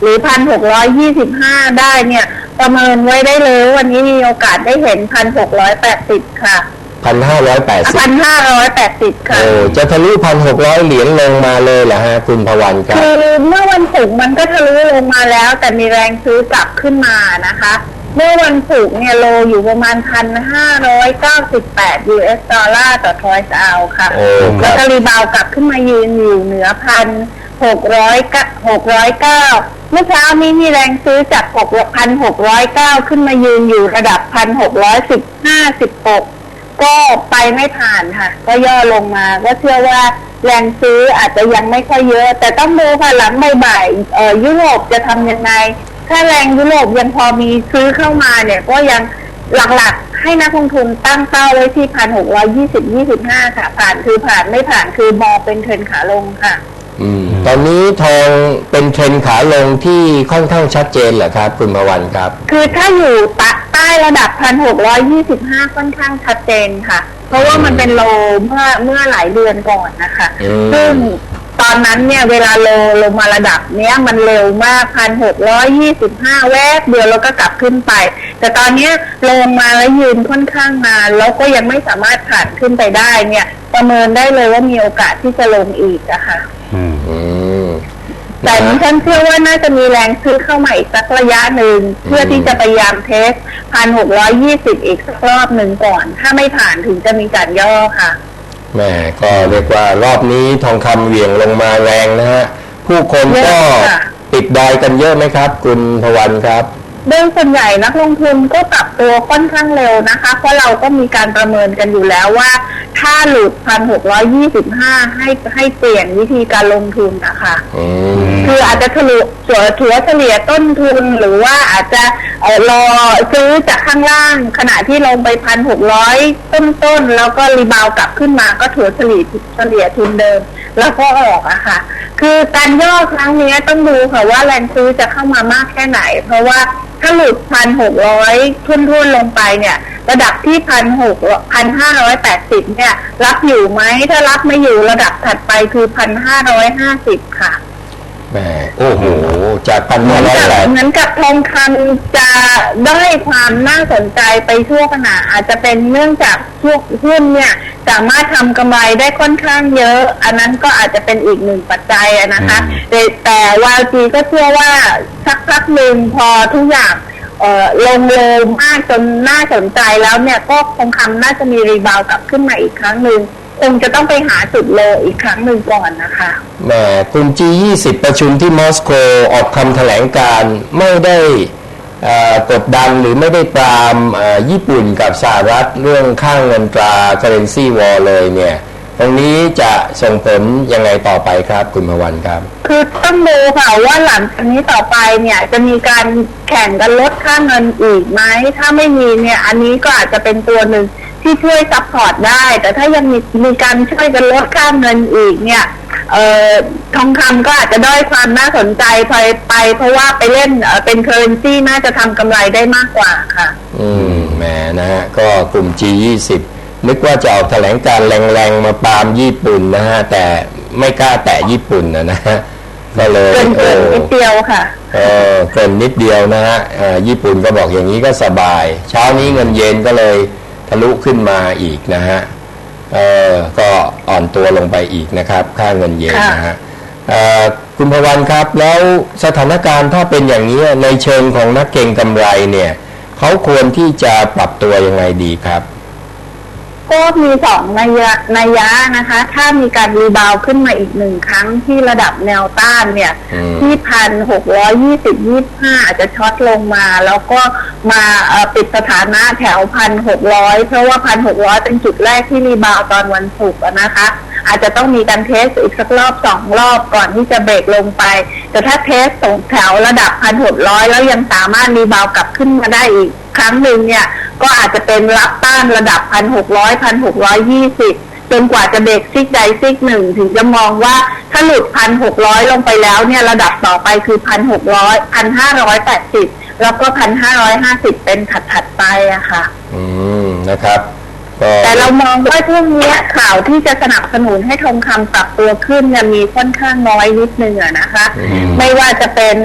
หรือพันหกร้อยยี่สิบห้าได้เนี่ย ประเมินไว้ได้เลย วันนี้มีโอกาสได้เห็นพันหกร้อยแปดสิบค่ะพันห้าร้อยแปดสิบพันห้าร้อยแปดสิบค่ะโอ้จะทะลุพันหกร้อยเหรียญลงมาเลยเหรอฮะ คุณพวันครับคือเมื่อวันศุกร์มันก็ทะลุลงมาแล้ว แต่มีแรงซื้อกลับขึ้นมานะคะ เมื่อวันศุกร์เนี่ยโลอยู่ประมาณพันห้าร้อยเก้าสิบแปด US ดอลลาร์ต่อทอยส์เอาค่ะโอ้คแล้รัวบก็รีบาวกลับขึ้นมายืนอยู่เหนือพัน หกร้อยกหกร้อยเก้าเมื่อเช้านี้มีแรงซื้อจากหกพันหกร้อยเก้าขึ้นมายืนอยู่ระดับพันหกร้อยสิบห้าสิบหกก็ไปไม่ผ่านค่ะ ก็ย่อลงมาก็เชื่อว่าแรงซื้ออาจจะยังไม่ค่อยเยอะ แต่ต้องดูค่ะหลังบ่ายๆเอ่อยุโรปจะทำยังไง ถ้าแรงยุโรปยังพอมีซื้อเข้ามาเนี่ย ก็ยังหลักๆ ให้นักลงทุนตั้งเป้าไว้ที่พันหกร้อยยี่สิบยี่สิบห้าค่ะ ผ่านคือผ่านไม่ผ่านคือมองเป็นเทรนขาลงค่ะ ตอนนี้ทองเป็นเทรนขาลงที่ค่อนข้างชัดเจนเหรอครับ คุณพวันครับ คือถ้าอยู่ตะใต้ระดับพันหกร้อยี่สิบห้าค่อนข้างชัดเจนค่ะ เพราะว่ามันเป็นโลเมื่อเมื่อหลายเดือนก่อนนะคะอืมซึ่ง ตอนนั้นเนี่ยเวลาโลลงมาระดับเนี้ยมันเร็วมากพันหกร้อยี่สิบห้าแวบเดียวแล้วก็กลับขึ้นไป แต่ตอนเนี้ยลงมาแล้วยืนค่อนข้างนานแล้วก็ยังไม่สามารถผ่านขึ้นไปได้เนี่ย ประเมินได้เลยว่ามีโอกาสที่จะลงอีกอะค่ะอืมอืมแต่ดิฉันเชื่อว่าน่าจะมีแรงซื้อเข้ามาอีกสักระยะหนึ่งเพื่อที่จะพยายามเทสพันหกร้อยี่สิบอีกสักรอบหนึ่งก่อน ถ้าไม่ผ่านถึงจะมีการย่อค่ะ แม่ก็เรียกว่ารอบนี้ทองคำเหวี่ยงลงมาแรงนะฮะผู้คนก็เยอะค่ะปิดดอยกันเยอะไหมครับ คุณพวันครับ โดยส่วนใหญ่นักลงทุนก็ปรับตัวค่อนข้างเร็วนะคะ เพราะเราก็มีการประเมินกันอยู่แล้วว่า ถ้าหลุดพันหกร้อยี่สิบห้าให้ให้เปลี่ยนวิธีการลงทุนนะคะ อืม คืออาจจะทะลุถัวถัวเฉลี่ยต้นทุนหรือว่าอาจจะเอ่อรอซื้อจากข้างล่าง ขณะที่ลงไปพันหกร้อยต้นๆแล้วก็รีบาวกลับขึ้นมาก็ถัวเฉลี่ยเฉลี่ยทุนเดิม แล้วก็ออกอะค่ะ คือการย่อครั้งนี้ต้องดูค่ะว่าแรงซื้อจะเข้ามามากแค่ไหน เพราะว่า ถ้าหลุดพันหกร้อยทุ่นๆลงไปเนี่ย ระดับที่พันหกพันห้าร้อยแปดสิบเนี่ย รับอยู่ไหมถ้ารับไม่อยู่ระดับถัดไปคือพันห้าร้อยห้าสิบค่ะ แม่โอ้โห จากพันเหมืห้าอนร้อยกับแปดเหมือนกับทองคำจะได้ความน่าสนใจไปชั่วขณะอาจจะเป็นเนื่องจากพวกหุ้นเนี่ย สามารถทำกำไรได้ค่อนข้างเยอะ อันนั้นก็อาจจะเป็นอีกหนึ่งปัจจัยอะนะคะอืมแต่แต่วาจีก็เชื่อว่าสักพักหนึ่งพอทุกอย่างเอ่อลงเร็วมากจนน่าสนใจแล้วเนี่ยก็ทองคำน่าจะมีรีบาวด์กลับขึ้นมาอีกครั้งหนึ่ง คงจะต้องไปหาจุดโลอีกครั้งหนึ่งก่อนนะคะแหม่กลุ่ม G20 ประชุมที่มอสโกออกคำแถลงการณ์ไม่ได้เอ่อกดดันหรือไม่ได้ปรามเอ่อญี่ปุ่นกับสหรัฐเรื่องค่างเงินตรา currency war เลยเนี่ย ตรงนี้จะส่งผลยังไงต่อไปครับคุณพวันครับ คือต้องดูค่ะว่าหลังจากนี้ต่อไปเนี่ยจะมีการแข่งกันลดค่าเงินอีกไหมถ้าไม่มีเนี่ย อันนี้ก็อาจจะเป็นตัวหนึ่ง ที่ช่วยซัพพอร์ตได้ แต่ถ้ายังมีมีการช่วยกันลดค่าเงินอีกเนี่ยเอ่อทองคำก็อาจจะด้อยความน่าสนใจไปไป เพราะว่าไปเล่นเอ่อเป็นเคอร์เรนซีน่าจะทำกำไรได้มากกว่าค่ะ อืมแหมนะฮะก็กลุ่ม G20 นึกว่าจะออกแถลงการแรงๆมาปรามญี่ปุ่นนะฮะ แต่ไม่กล้าแตะญี่ปุ่นนะนะฮะก็เลยเกินเกินโอ้นิดเดียวค่ะ เออเกินนิดเดียวนะฮะเอ่อญี่ปุ่นก็บอกอย่างนี้ก็สบาย เช้านี้เงินเยนก็เลย ทะลุขึ้นมาอีกนะฮะเออก็อ่อนตัวลงไปอีกนะครับ ค่าเงินเยนนะฮะเอ่อคุณพวันครับ แล้วสถานการณ์ถ้าเป็นอย่างนี้ในเชิงของนักเก็งกำไรเนี่ยเขาควรที่จะปรับตัวยังไงดีครับ ก็มีสองนัยยะนัยยะนะคะ ถ้ามีการรีบาวด์ขึ้นมาอีกหนึ่งครั้งที่ระดับแนวต้านเนี่ย อืม ที่พันหกร้อยยี่สิบยี่ห้าอาจจะช็อตลงมา แล้วก็มาเอ่อปิดสถานะแถวพันหกร้อยเพราะว่าพันหกร้อยเป็นจุดแรกที่รีบาวด์ตอนวันศุกร์อะนะคะ อาจจะต้องมีการเทสอีกสักรอบสองรอบก่อนที่จะเบรกลงไป แต่ถ้าเทสตรงแถวระดับพันหกร้อยแล้วยังสามารถรีบาวด์กลับขึ้นมาได้อีก ครั้งหนึ่งเนี่ย ก็อาจจะเป็นรับต้านระดับพันหกร้อยพันหกร้อยยี่สิบจนกว่าจะเบรกซิกใดซิกหนึ่งถึงจะมองว่าถ้าหลุดพันหกร้อยลงไปแล้วเนี่ยระดับต่อไปคือพันหกร้อยพันห้าร้อยแปดสิบแล้วก็พันห้าร้อยห้าสิบเป็นถัดถัดๆไปอะค่ะ อืมนะครับก็แต่เรามองว่าช่วงเนี้ยข่าวที่จะสนับสนุนให้ทองคำปรับตัวขึ้นเนี่ยมีค่อนข้างน้อยนิดนึงอะนะคะอืมไม่ว่าจะเป็น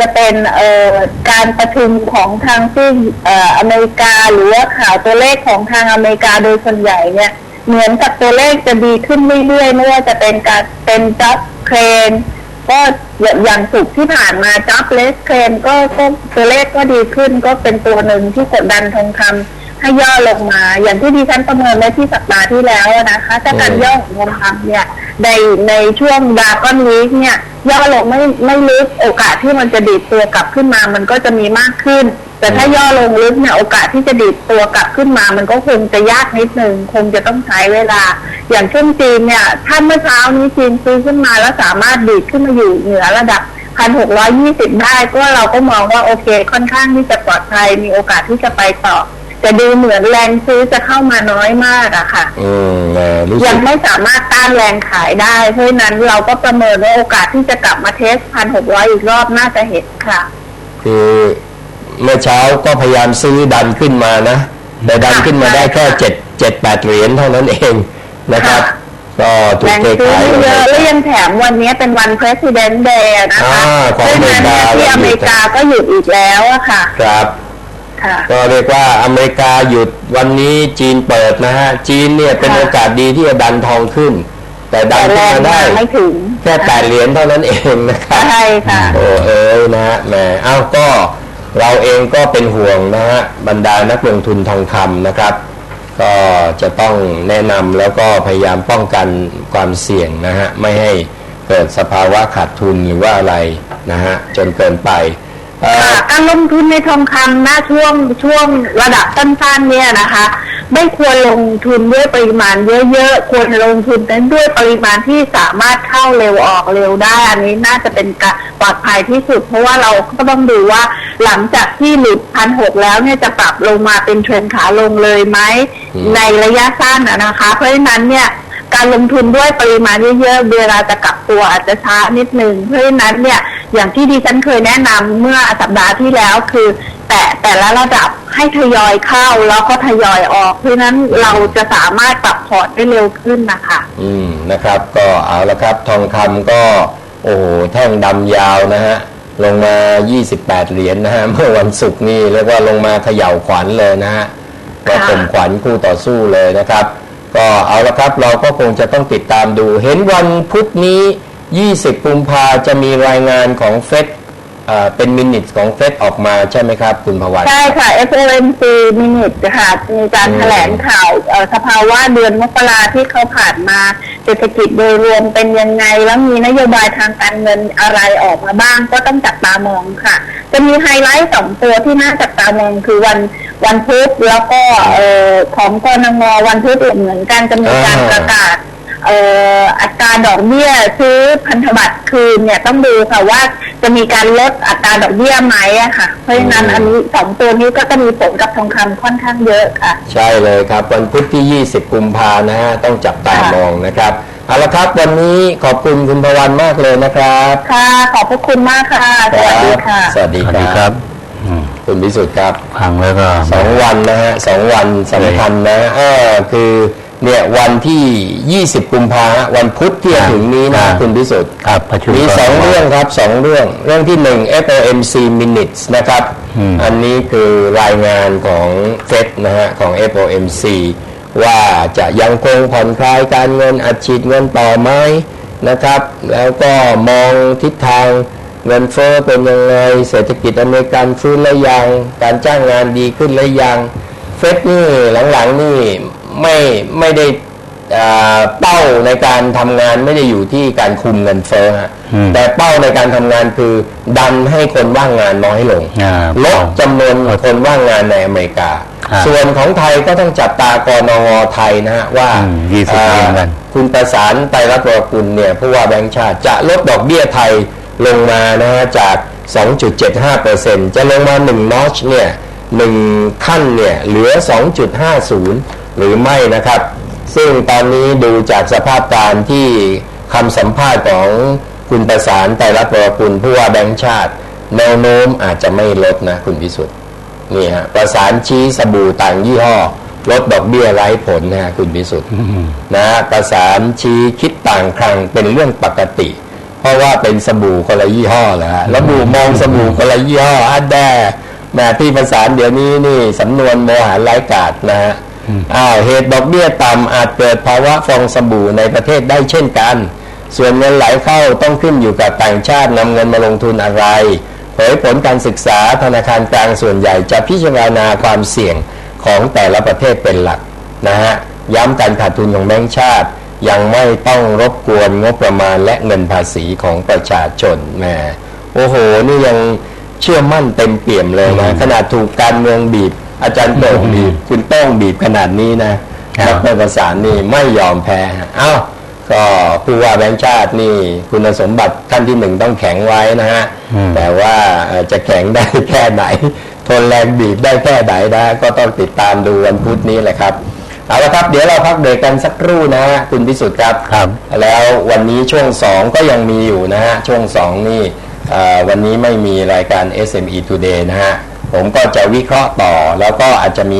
จะเป็นเอ่อการประชุมของทางซีกเอ่ออเมริกา หรือว่าข่าวตัวเลขของทางอเมริกาโดยส่วนใหญ่เนี่ยเหมือนกับตัวเลขจะดีขึ้นเรื่อยๆไม่ว่าจะเป็นการเป็นจับเครนก็อย่างสุดที่ผ่านมาจับเลสเครนก็ก็ตัวเลขก็ดีขึ้นก็เป็นตัวหนึ่งที่กดดันทองคำ ให้ย่อลงมา อย่างที่ดิฉันประเมินไว้ที่สัปดาห์ที่แล้วนะคะถ้าการย่อของทองคำเนี่ย ในในช่วงดาก้อนวีคเนี่ย ย่อลงไม่ไม่ลึกโอกาสที่มันจะดีดตัวกลับขึ้นมามันก็จะมีมากขึ้น แต่ถ้าย่อลงลึกเนี่ยโอกาสที่จะดีดตัวกลับขึ้นมา มันก็คงจะยากนิดนึงคงจะต้องใช้เวลา อย่างเช่นจีนเนี่ยถ้าเมื่อเช้านี้จีนซื้อขึ้นมาแล้วสามารถดีดขึ้นมาอยู่เหนือระดับพันหกร้อยี่สิบได้ก็เราก็มองว่าโอเค ค่อนข้างที่จะปลอดภัยมีโอกาสที่จะไปต่อ แต่ดูเหมือนแรงซื้อจะเข้ามาน้อยมากอะค่ะ อืมเอ่อรู้สึยักงไม่สามารถต้านแรงขายได้ เพราะฉะนั้นเราก็ประเมินว่าโอกาสที่จะกลับมาเทสพันหกร้อยอีกรอบน่าจะเห็นค่ะ คือเมื่อเช้าก็พยายามซื้อดันขึ้นมานะ แต่ดันขึ้นมาได้แค่เจ็ดเจ็ดแปดเหรียญเท่านั้นเองนะครับ ค่ะ ก็ถูแรกงเทซื้อขาย ไม่เยอะลงไปแล้วยังแถมวันนี้เป็นวัน President Day อะนะคะอ่าเพของราะฉะนั้นเนี่ยอเมที่ริกาอเมริกาก็หยุดอีกแล้วอะค่ะ ครับ ค่ะ ก็เรียกว่าอเมริกาหยุดวันนี้จีนเปิดนะฮะ จีนเนี่ยเป็นค่ะโอกาสดีที่จะดันทองขึ้น แต่ดัแต่นแรขึ้นงมาได้มาไม่ถึงแค่แปดเหรียญเท่านั้นเองนะครับใช่ค่ะโอ้เอ้ยนะฮะแหมเอ้าก็เราเองก็เป็นห่วงนะฮะบรรดานักลงทุนทองคำนะครับ ก็จะต้องแนะนำแล้วก็พยายามป้องกันความเสี่ยงนะฮะไม่ให้เกิดสภาวะขาดทุนหรือว่าอะไรนะฮะจนเกินไปเอ่อ ค่ะการลงทุนในทองคำณช่วงช่วงระดับสั้นๆเนี่ยนะคะ ไม่ควรลงทุนด้วยปริมาณเยอะๆ ควรลงทุนนั้นด้วยปริมาณที่สามารถเข้าเร็วออกเร็วได้ อันนี้น่าจะเป็นการปลอดภัยที่สุด เพราะว่าเราก็ต้องดูว่าหลังจากที่หลุดพันหกแล้วเนี่ยจะปรับลงมาเป็นเทรนขาลงเลยไหมอืมในระยะสั้นอะนะคะ เพราะฉะนั้นเนี่ย การลงทุนด้วยปริมาณเยอะๆเวลาจะกลับตัวอาจจะช้านิดนึงเพราะฉะนั้นเนี่ยอย่างที่ดิฉันเคยแนะนำเมื่อสัปดาห์ที่แล้วคือ แต่แต่ละระดับให้ทยอยเข้าแล้วก็ทยอยออก เพราะฉะนั้นเราจะสามารถปรับพอร์ตได้เร็วขึ้นนะคะอืมนะครับ ก็เอาละครับทองคำก็โอ้โหแท่งดำยาวนะฮะลงมา 28 เหรียญนะฮะเมื่อวันศุกร์นี่เรียกว่าลงมาเขย่าขวัญเลยนะฮะก็ข่มขวัญคู่ต่อสู้เลยนะครับ ก็เอาละครับเราก็คงจะต้องติดตามดู เห็นวันพุธนี้ 20 กุมภาจะมีรายงานของเฟดเป็นมินิทของเฟดออกมาใช่ไหมครับ คุณพวันใช่ค่ะ FOMC Minute ค่ะมีการแถลงข่าวสภาวะเดือนมกราที่เขาผ่านมาเศรษฐกิจโดยรวมเป็นยังไง แล้วมีนโยบายทางการเงินอะไรออกมาบ้างก็ต้องจับตามองค่ะ จะมีไฮไลท์สองตัวที่น่าจับตามองคือวัน วันพุธแล้วก็เอ่อของกรงวันพุธเหมือนกันจะมีการอ่าประกาศเอ่ออัตราดอกเบี้ยซื้อพันธบัตรคืนเนี่ยต้องดูค่ะว่าจะมีการลดอัตราดอกเบี้ยไหมอะค่ะ เพราะฉะนั้นอืมอันนี้สองตัวนี้ก็จะมีผลกับทองคำค่อนข้างเยอะค่ะ ใช่เลยครับ วันพุธที่ 20 กุมภานะฮะต้องจับตาค่ะมองนะครับเอาละครับวันนี้ขอบคุณคุณพวันมากเลยนะครับ ค่ะ ขอบพระคุณมากค่ะ สวัสดีค่ะ สวัสดีสวัสคดีครัรับบอืม คุณพิสุทธิ์ครับฟังแล้วก็สองวันนะฮะสองวันสำคัญนะเออคือเนี่ยวันที่ 20 กุมภาฮะวันพุธที่จะถึงนี้นะคุณพิสุทธิ์ครับประชุมมีก่นสองเรื่องครับสองเรื่อง เรื่องที่หนึ่ง FOMC minutes นะครับอืมอันนี้คือรายงานของเฟดนะฮะของ FOMC ว่าจะยังคงผ่อนคลายการเงินอัดฉีดเงินต่อไหมนะครับ แล้วก็มองทิศทาง เงินเฟ้อเป็นยังไง เศรษฐกิจอเมริกันฟื้นหรือยัง การจ้างงานดีขึ้นหรือยัง เฟดนี่หลังๆนี่ไม่ไม่ได้อ่าเป้าในการทำงานไม่ได้อยู่ที่การคุมเงินเฟ้อฮะอืมแต่เป้าในการทำงานคือดันให้คนว่างงานน้อยลงอ่าลดจำนวนคนว่างงานในอเมริกาครับส่วนของไทยก็ต้องจับตากรนงไทยนะฮะว่าอืม20อ่าเหมือนกันคุณประสานไตรรัตน์วรกุลเนี่ยผู้ว่าแบงก์ชาติจะลดดอกเบี้ยไทย ลงมานะฮะจาก 2.75%จะลงมา1นอชเนี่ยหนึ่งขั้นเนี่ยเหลือ 2.50 หรือไม่นะครับ ซึ่งตอนนี้ดูจากสภาพการที่คำสัมภาษณ์ของคุณประสานไตรรัตน์วรกุลผู้ว่าแบงก์ชาติ แนวโน้มอาจจะไม่ลดนะคุณพิสุทธิ์นี่ฮะประสานชี้สบู่ต่างยี่ห้อลดดอกเบี้ยไร้ผลนะคุณพิสุทธิ์นะฮะประสานชี้คิดต่างครั้งเป็นเรื่องปกติ เพราะว่าเป็นสบู่คนละยี่ห้อเหรอฮะแล้วบูมองสบู่คนละยี่ห้ออันแดแหม่ที่ประสานเดี๋ยวนี้นี่สำนวนโมหะไร้กาดนะฮะอ้าวเหตุดอกเบี้ยต่ำอาจเกิดภาวะฟองสบู่ในประเทศได้เช่นกัน ส่วนเงินไหลเข้าต้องขึ้นอยู่กับต่างชาตินำเงินมาลงทุนอะไร เผยผลการศึกษาธนาคารกลางส่วนใหญ่จะพิจารณาความเสี่ยงของแต่ละประเทศเป็นหลักนะฮะย้ำการขาดทุนของแบงก์ชาติ ยังไม่ต้องรบกวนงบประมาณและเงินภาษีของประชาชนแหมโอ้โห นี่ยังเชื่อมั่นเต็มเปี่ยมเลยนะขนาดถูกการเมืองบีบ อาจารย์โต่งบีบ คุณโต้งบีบขนาดนี้นะครับดรประสานนี่ไม่ยอมแพ้ฮะเอ้าก็ผู้ว่าแบงค์ชาตินี่คุณสมบัติขั้นที่หนึ่งต้องแข็งไว้นะฮะอืมแต่ว่าเอ่อจะแข็งได้แค่ไหน ทนแรงบีบได้แค่ไหนนะก็ต้องติดตามดูวันพุธนี้แหละครับ เอาละครับ เดี๋ยวเราพักเบรกกันสักครู่นะฮะคุณพิสุทธิ์ครับครับ แล้ววันนี้ช่วงสองก็ยังมีอยู่นะฮะช่วงสองนี่เอ่อวันนี้ไม่มีรายการ SME Today นะฮะผมก็จะวิเคราะห์ต่อแล้วก็อาจจะมี